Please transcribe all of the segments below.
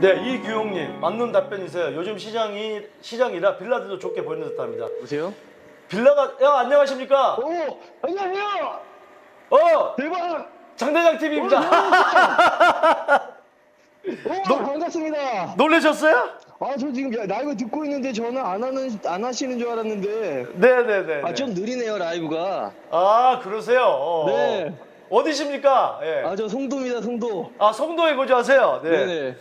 네, 이규용님 맞는 답변이세요. 요즘 시장이 시장이라 빌라들도 좋게 보이는 듯합니다. 보세요. 빌라가 야 안녕하십니까? 오, 안녕하세요. 어 대박. 장대장 TV입니다. 오, 반갑습니다. 놀라셨어요? 아, 저 지금 라이브 듣고 있는데 전화 안 하는 안 하시는 줄 알았는데. 네네네. 아, 좀 느리네요, 라이브가. 아 그러세요. 어. 네. 어디십니까? 예. 아, 저 송도입니다, 송도. 아 성도에 거주하세요. 네. 네, 네.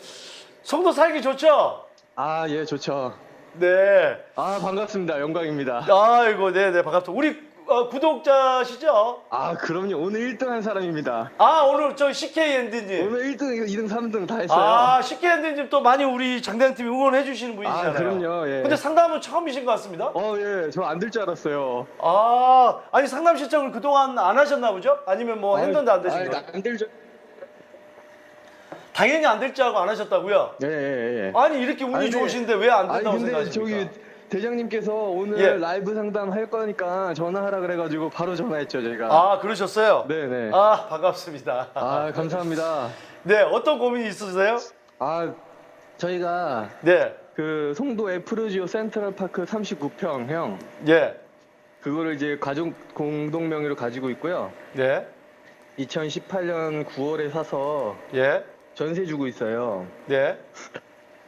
성도 살기 좋죠? 아, 예, 좋죠. 네. 아, 반갑습니다. 영광입니다. 아이고 네네 반갑습니다. 우리 어, 구독자시죠? 아, 그럼요. 오늘 1등 한 사람입니다. 아 오늘 저 CK엔드님. 오늘 1등, 2등, 3등 다 했어요. 아 CK엔드님 또 많이 우리 장대장 TV 응원해 주시는 분이시잖아요. 아, 그럼요. 예. 근데 상담은 처음이신 것 같습니다. 어, 예. 저 안 될 줄 알았어요. 아 아니 상담 신청을 그동안 안 하셨나 보죠? 아니면 뭐 했는데 안 되신 거예요? 안될 줄. 당연히 안 될 줄 알고 안 하셨다고요? 예, 예, 예. 아니 이렇게 운이 아니, 근데- 좋으신데 왜 안 아니 된다고 근데 생각하십니까? 저기 대장님께서 오늘 예. 라이브 상담 할 거니까 전화하라 그래가지고 바로 전화했죠 저희가. 아 그러셨어요? 네네. 아 반갑습니다. 아 감사합니다. 네 어떤 고민이 있으세요? 아 저희가 네, 그 송도 애프르지오 센트럴 파크 39평 형 예, 그거를 이제 가족 공동 명의로 가지고 있고요. 네, 2018년 9월에 사서 예, 전세 주고 있어요. 네.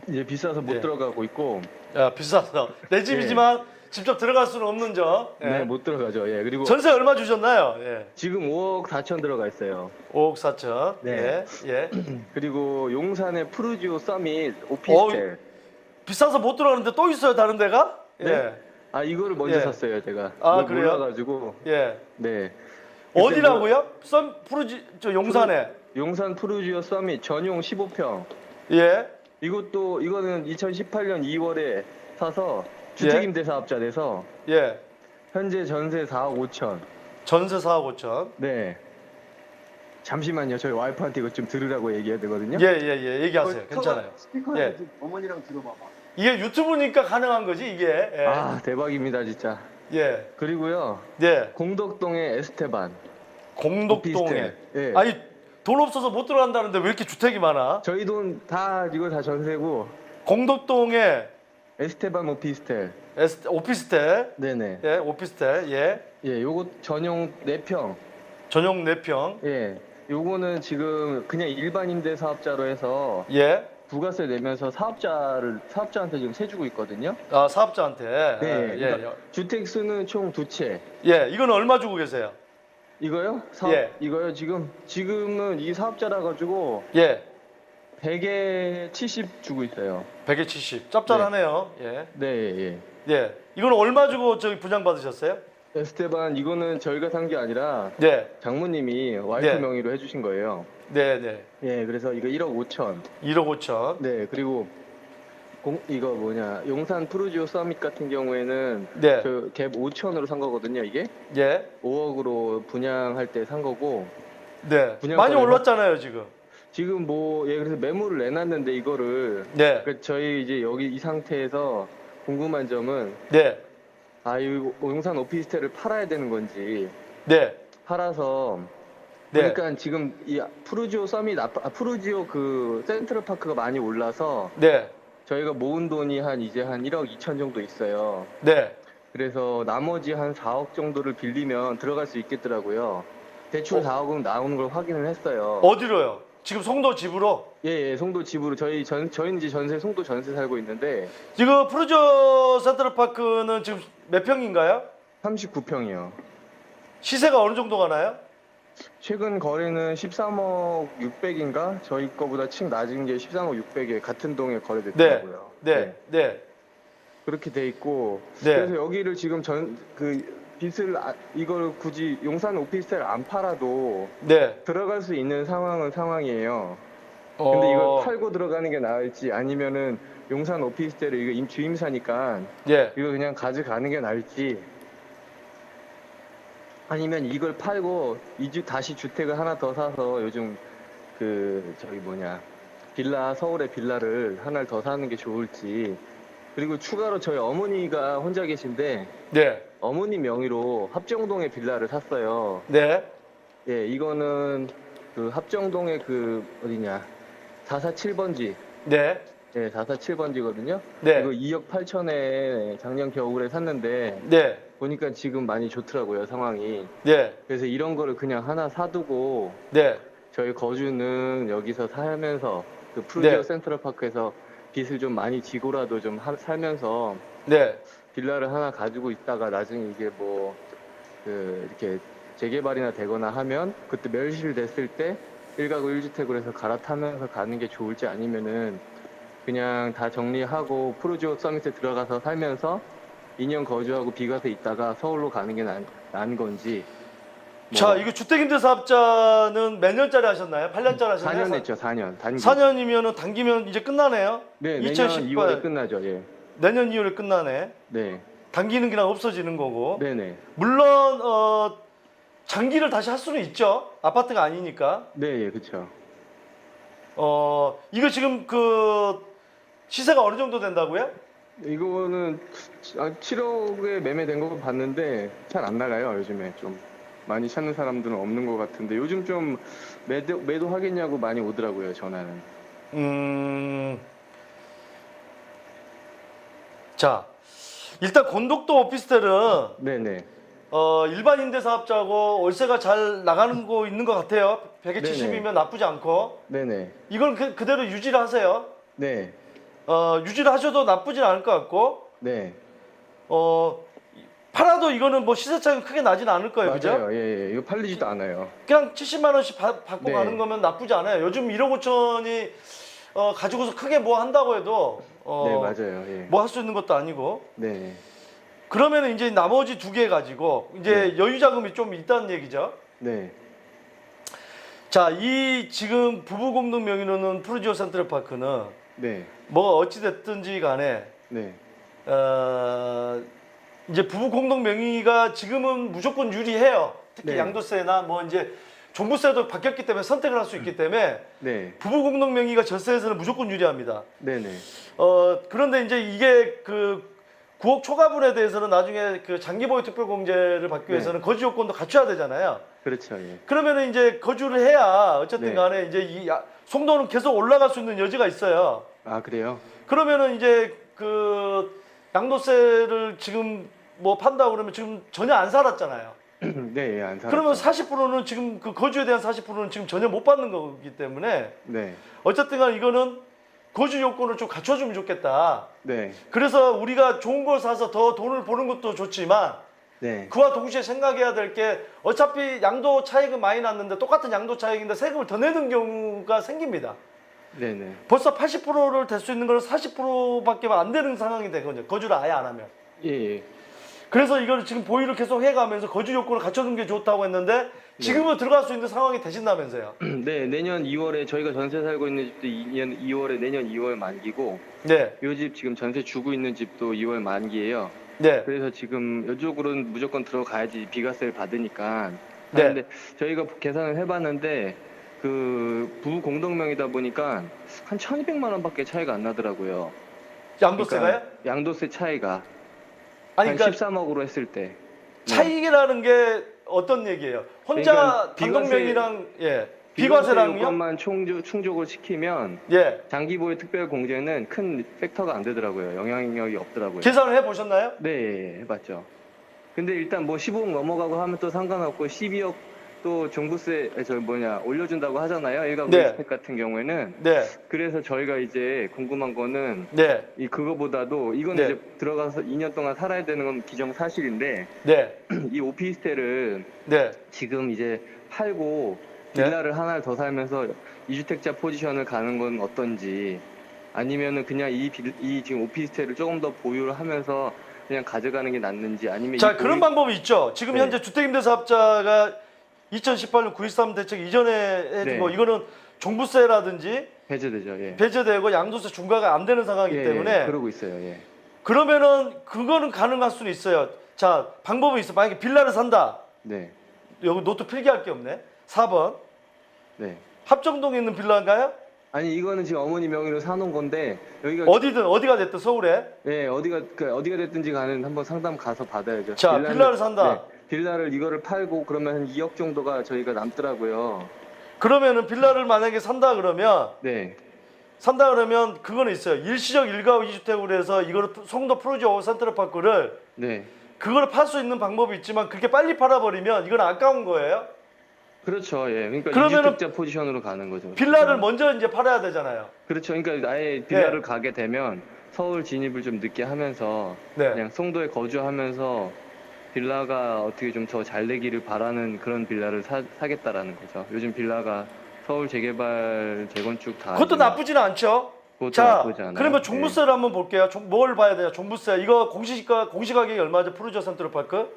이제 비싸서 못 네. 들어가고 있고. 야 비싸서 내 집이지만 직접 들어갈 수는 없는 점. 예. 네, 못 들어가죠. 예. 그리고 전세 얼마 주셨나요? 예. 지금 5억 4천 들어가 있어요. 5억 4천. 네. 예, 예. 그리고 용산의 푸르지오 서밋 오피스텔. 비싸서 못 들어가는데 또 있어요 다른 데가? 네. 아 이거를 먼저 예. 샀어요 제가. 아, 그래요? 몰라가지고 예. 예. 네. 어디라고요? 썬 푸르지 저 용산에. 용산 푸르지오 서밋 전용 15평. 예. 이것도 이거는 2018년 2월에 사서 예. 주택임대사업자 돼서 예. 현재 전세 4억 5천. 전세 4억 5천. 네. 잠시만요. 저희 와이프한테 이거 좀 들으라고 얘기해야 되거든요. 예, 예, 예. 얘기하세요. 괜찮아요. 스피커에 예. 어머니랑 들어봐봐. 이게 유튜브니까 가능한 거지 이게. 예. 아 대박입니다 진짜. 예. 그리고요 네. 공덕동의 에스테반. 공덕동에. 오피스텔. 예. 아니 돈 없어서 못 들어간다는데 왜 이렇게 주택이 많아? 저희 돈 다 이거 다 전세고 공덕동에 에스테반 오피스텔. 에스, 오피스텔. 네네. 예, 오피스텔. 예. 예, 요거 전용 4평. 전용 4평. 예. 요거는 지금 그냥 일반 임대 사업자로 해서 예. 부가세 내면서 사업자를 사업자한테 지금 세주고 있거든요. 아, 사업자한테. 네. 예, 예. 그러니까 주택 수는 총 두 채. 예, 이거는 얼마 주고 계세요? 이거요? 사업 예. 이거요. 지금 지금은 이 사업자라 가지고 예. 100에 70 주고 있어요. 100에 70. 짭짤하네요. 예. 네, 예. 예. 이거는 얼마 주고 저기 분양 받으셨어요? 에스테반 이거는 저희가 산 게 아니라 네. 장모님이 와이프 네. 명의로 해주신 거예요. 네, 네. 예, 그래서 이거 1억 5천. 1억 5천. 네, 그리고 공, 이거 뭐냐 용산 푸르지오 서밋 같은 경우에는 네. 저갭 5천으로 산 거거든요. 이게 예. 5억으로 분양할 때 산 거고 네. 분양 많이 거래가- 올랐잖아요, 지금. 지금 뭐 예 그래서 매물을 내놨는데 이거를 네. 그 저희 이제 여기 이 상태에서 궁금한 점은 네. 아, 이 용산 오피스텔을 팔아야 되는 건지 네. 팔아서 네. 그러니까 지금 이 푸르지오 아파- 아, 푸르지오 그 센트럴파크가 많이 올라서 네. 저희가 모은 돈이 한 이제 한 1억 2천 정도 있어요. 네. 그래서 나머지 한 4억 정도를 빌리면 들어갈 수 있겠더라고요. 대출 어. 4억은 나오는 걸 확인을 했어요. 어디로요? 지금 송도 집으로? 예, 예, 송도 집으로 저희 전 저희는 이제 전세 송도 전세 살고 있는데 지금 프루저 센트럴파크는 지금 몇 평인가요? 39평이요. 시세가 어느 정도 가나요? 최근 거래는 13억 600인가? 저희 거보다 층 낮은 게 13억 600에 같은 동에 거래됐더라고요. 네. 네. 그렇게 돼 있고 네. 그래서 여기를 지금 전 그 빚을 아- 이걸 굳이 용산 오피스텔 안 팔아도 네. 들어갈 수 있는 상황은 상황이에요. 어, 근데 이걸 팔고 들어가는 게 나을지 아니면은 용산 오피스텔을 이거 임 주임사니까 예. 이거 그냥 가져가는 게 나을지 아니면 이걸 팔고 이주 다시 주택을 하나 더 사서 요즘 그 저기 뭐냐 빌라 서울의 빌라를 하나를 더 사는 게 좋을지 그리고 추가로 저희 어머니가 혼자 계신데 네. 어머니 명의로 합정동에 빌라를 샀어요. 네. 예, 이거는 그 합정동의 그 어디냐 447번지 네. 네, 447번지거든요. 네. 이거 2억 8천에 작년 겨울에 샀는데 네. 보니까 지금 많이 좋더라고요, 상황이. 네. 그래서 이런 거를 그냥 하나 사두고 네. 저희 거주는 여기서 살면서 그 프루지오 네. 센트럴 파크에서 빚을 좀 많이 지고라도 좀 하- 살면서 네. 빌라를 하나 가지고 있다가 나중에 이게 뭐 그 이렇게 재개발이나 되거나 하면 그때 멸실 됐을 때 1가구 1주택으로 해서 갈아타면서 가는 게 좋을지 아니면은 그냥 다 정리하고 프로지오 서밋에 들어가서 살면서 2년 거주하고 비과세 있다가 서울로 가는 게 난, 나은 건지 뭐 자, 이거 주택임대 사업자는 몇 년짜리 하셨나요? 8년짜리 하셨나요? 4년 했죠 4년 단기 4년이면은 당기면 이제 끝나네요. 네 내년 2018 2월에 끝나죠 예. 내년 2월에 끝나네. 네 당기는 그냥 없어지는 거고. 네 네 물론 어 장기를 다시 할 수는 있죠. 아파트가 아니니까. 네 예, 그쵸 어 이거 지금 그 시세가 어느 정도 된다고요? 이거는 7억에 매매된 거 봤는데 잘 안 나가요 요즘에. 좀 많이 찾는 사람들은 없는 것 같은데 요즘 좀 매도 매도 하겠냐고 많이 오더라고요 전화는. 음. 자, 일단 건독도 오피스텔은 네네. 어, 일반 임대사업자고 월세가 잘 나가는 거 있는 것 같아요. 170이면 나쁘지 않고. 네네. 이건 그, 그대로 유지를 하세요. 네 어, 유지를 하셔도 나쁘진 않을 것 같고 네. 어, 팔아도 이거는 뭐 시세 차이가 크게 나진 않을 거예요, 그죠? 맞아요 예, 예 이거 팔리지도 않아요 그냥 70만 원씩 받, 받고 네. 가는 거면 나쁘지 않아요. 요즘 1억 5천이 어, 가지고서 크게 뭐 한다고 해도 어, 네 맞아요 예. 뭐 할 수 있는 것도 아니고 네 그러면 이제 나머지 두 개 가지고 이제 여유 자금이 좀 있다는 얘기죠. 네. 자, 이 지금 부부 공동 명의로는 프루지오 센트럴 파크는 네. 뭐 어찌 됐든지 간에 네. 어, 이제 부부 공동 명의가 지금은 무조건 유리해요. 특히 네. 양도세나 뭐 이제 종부세도 바뀌었기 때문에 선택을 할 수 있기 때문에 네. 부부 공동 명의가 절세에서는 무조건 유리합니다. 네네. 어 그런데 이제 이게 그 9억 초과분에 대해서는 나중에 그 장기보유 특별공제를 받기 네. 위해서는 거주 요건도 갖춰야 되잖아요. 그렇죠. 예. 그러면은 이제 거주를 해야 어쨌든 네. 간에 이제 이 야- 송도는 계속 올라갈 수 있는 여지가 있어요. 아 그래요? 그러면은 이제 그 양도세를 지금 뭐 판다 그러면 지금 전혀 안 살았잖아요. 네, 예, 안 살았죠. 그러면 40%는 지금 그 거주에 대한 40%는 지금 전혀 못 받는 거기 때문에 네. 어쨌든 간 이거는 거주 요건을 좀 갖춰주면 좋겠다. 네. 그래서 우리가 좋은 걸 사서 더 돈을 버는 것도 좋지만 네. 그와 동시에 생각해야 될 게 어차피 양도 차익은 많이 났는데 똑같은 양도 차익인데 세금을 더 내는 경우가 생깁니다. 네네. 벌써 80%를 댈수 있는 걸 40%밖에 안 되는 상황이 되거든요. 거주를 아예 안 하면. 예, 예. 그래서 이걸 지금 보유를 계속 해가면서 거주 요건을 갖춰둔 게 좋다고 했는데 지금은 들어갈 수 있는 상황이 되신다면서요. 네, 내년 2월에 저희가 전세 살고 있는 집도 2년 2월에 내년 2월 만기고 네, 요 집 지금 전세 주고 있는 집도 2월 만기예요. 네, 그래서 지금 이쪽으로는 무조건 들어가야지 비과세를 받으니까. 네. 하는데 저희가 계산을 해봤는데 그 부부 공동명이다 보니까 한 1,200만 원밖에 차이가 안 나더라고요. 양도세가요? 그러니까 양도세 차이가 아니, 한 그러니까 13억으로 했을 때. 네. 차익이라는 게 어떤 얘기예요? 혼자 그러니까 비과세- 단독명이랑 예, 비과세 비과세랑요? 요건만 충족, 충족을 시키면 예, 장기보유 특별 공제는 큰 팩터가 안 되더라고요. 영향력이 없더라고요. 계산을 해 보셨나요? 네, 예, 해봤죠. 근데 일단 뭐 15억 넘어가고 하면 또 상관없고 12억 또 종부세 아, 저 뭐냐 올려준다고 하잖아요. 일가구 네. 주택 같은 경우에는 네, 그래서 저희가 이제 궁금한 거는 네, 이 그거보다도 이건 네. 이제 들어가서 2년 동안 살아야 되는 건 기정 사실인데 네, 이 오피스텔을 네, 지금 이제 팔고 네. 빌라를 하나를 더 살면서 이주택자 포지션을 가는 건 어떤지 아니면은 그냥 이, 빌- 이 지금 오피스텔을 조금 더 보유를 하면서 그냥 가져가는 게 낫는지 아니면 자 이 그런 보유- 방법이 있죠. 지금 네. 현재 주택임대사업자가 2018년 9.13 대책 이전에 해준 네. 거 이거는 종부세라든지 배제되죠. 예. 배제되고 양도세 중과가 안 되는 상황이기 예, 때문에 예, 그러고 있어요. 예. 그러면은 그거는 가능할 수는 있어요. 자 방법이 있어. 만약에 빌라를 산다. 네. 여기 노트 필기할 게 없네. 4번 네. 합정동에 있는 빌라인가요? 아니 이거는 지금 어머니 명의로 사놓은 건데 여기가 어디든 어디가 됐든 서울에 예 어디가 그 어디가 됐든지 간에 한번 상담 가서 받아야죠. 자, 빌라는- 빌라를 산다. 네, 빌라를 이거를 팔고 그러면 한 2억 정도가 저희가 남더라고요. 그러면은 빌라를 만약에 산다 그러면 네. 산다 그러면 그거는 있어요. 일시적 일가구 이주택으로 해서 이거를 송도 프로지오 센트럴 파크를 네. 그걸 팔 수 있는 방법이 있지만 그렇게 빨리 팔아버리면 이건 아까운 거예요. 그렇죠. 예. 그러니까 그러면은 이주택자 포지션으로 가는 거죠. 빌라를 먼저 이제 팔아야 되잖아요. 그렇죠. 그러니까 아예 빌라를 가게 되면 서울 진입을 좀 늦게 하면서 네. 그냥 송도에 거주하면서 빌라가 어떻게 좀 더 잘 되기를 바라는 그런 빌라를 사, 사겠다라는 거죠. 요즘 빌라가 서울 재개발 재건축 다 그것도 나쁘지는 않죠. 그것도 자, 나쁘지 않아요. 그러면 예. 종부세를 한번 볼게요. 종- 뭘 봐야 돼요? 종부세. 이거 공시가 공시가격이 얼마죠? 프로지오 센트럴 파크?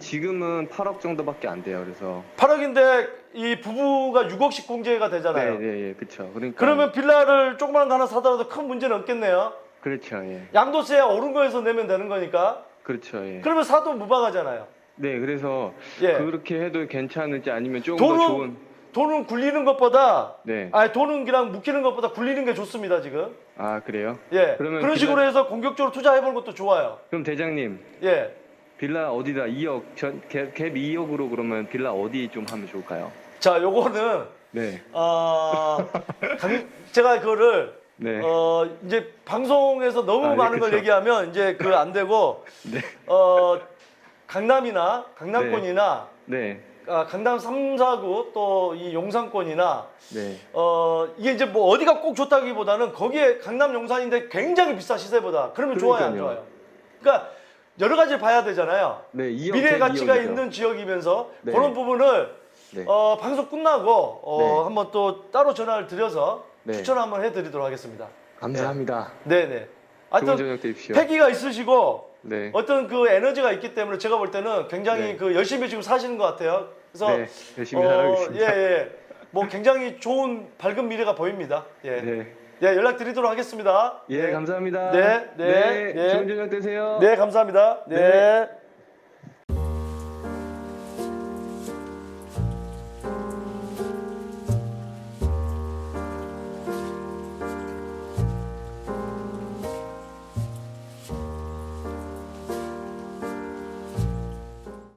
지금은 8억 정도밖에 안 돼요. 그래서 8억인데 이 부부가 6억씩 공제가 되잖아요. 네, 네, 예, 그렇죠. 그러니까 그러면 빌라를 조그만 거 하나 사더라도 큰 문제는 없겠네요. 그렇죠. 예. 양도세 오른 거에서 내면 되는 거니까. 그렇죠. 예. 그러면 사도 무방하잖아요. 네, 그래서 예. 그렇게 해도 괜찮을지 아니면 조금 더 돈은 좋은 돈은 굴리는 것보다 네. 아니 돈은 그냥 묶이는 것보다 굴리는 게 좋습니다 지금. 아, 그래요? 예. 그러면 그런 식으로 해서 공격적으로 투자해보는 것도 좋아요. 그럼 대장님 예. 빌라 어디다 2억 전, 갭, 갭 2억으로 그러면 빌라 어디 좀 하면 좋을까요? 자, 요거는 네. 어, 강- 제가 그거를 네. 어, 이제 방송에서 너무 아, 네, 많은 걸 그쵸. 얘기하면 이제 그 안 되고 네. 어, 강남이나 강남권이나 네. 아, 강남 3, 4구 또 이 용산권이나 네. 어, 이게 이제 뭐 어디가 꼭 좋다기보다는 거기에 강남 용산인데 굉장히 비싸 시세보다 그러면 좋아요 안 그러니까요. 좋아요? 그러니까 여러 가지 봐야 되잖아요. 네. 2억 미래 갭 가치가 2억이죠. 있는 지역이면서 네. 그런 부분을 네. 어, 방송 끝나고 어, 네. 한번 또 따로 전화를 드려서 네. 추천 한번 해드리도록 하겠습니다. 감사합니다. 네네. 좋은 하여튼 저녁 되십시오. 패기가 있으시고 네. 어떤 그 에너지가 있기 때문에 제가 볼 때는 굉장히 네. 그 열심히 지금 사시는 것 같아요. 그래서 네. 열심히 살아가겠습니다. 예, 예. 뭐 굉장히 좋은 밝은 미래가 보입니다. 예. 네. 예, 연락 드리도록 하겠습니다. 예, 네. 감사합니다. 네, 네, 네. 좋은 저녁 되세요. 네, 감사합니다. 네. 네.